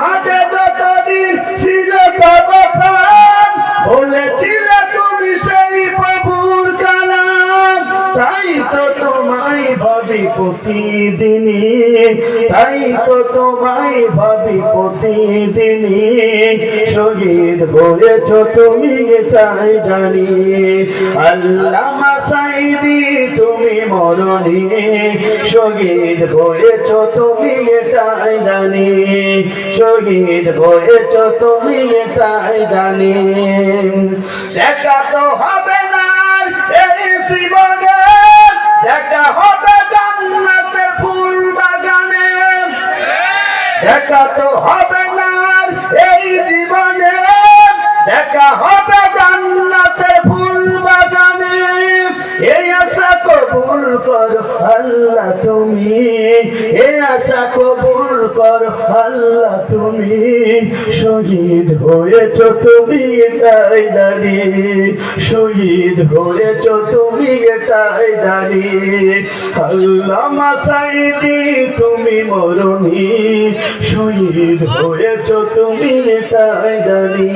মাঝে যতদিন ছিল তব প্রাণ বলেছিলে তুমি সেই প্রভুর কালাম। তাই তো তোমায় ভাবি প্রতিদিনই, তাই তো তোমায় ভাবি প্রতিদিনই। শহীদ হয়েছ তুমি এটাই জানি। আল্লাহ মাসাইদি তুমি মরণি। শহীদ হয়েছ তুমি এটাই জানি। শহীদ হয়েছ তুমি এটাই জানি। দেখা তো হবে না এই দেখা হবে জান্নাতের ফুল বাগানে। দেখা তো হবে না এই জীবনে। দেখা হবে জান্নাতের ফুল বাগানে। এই আশা কবুল কর আল্লাহ তুমি। এই আশা কবুল কর আল্লাহ তুমি। শহীদ হয়েছ তুমি এটাই জানি। শহীদ হয়েছ তুমি এটাই জানি। আল্লাহ মাসাইদি তুমি মরণি। শহীদ হয়েছ তুমি এটাই জানি।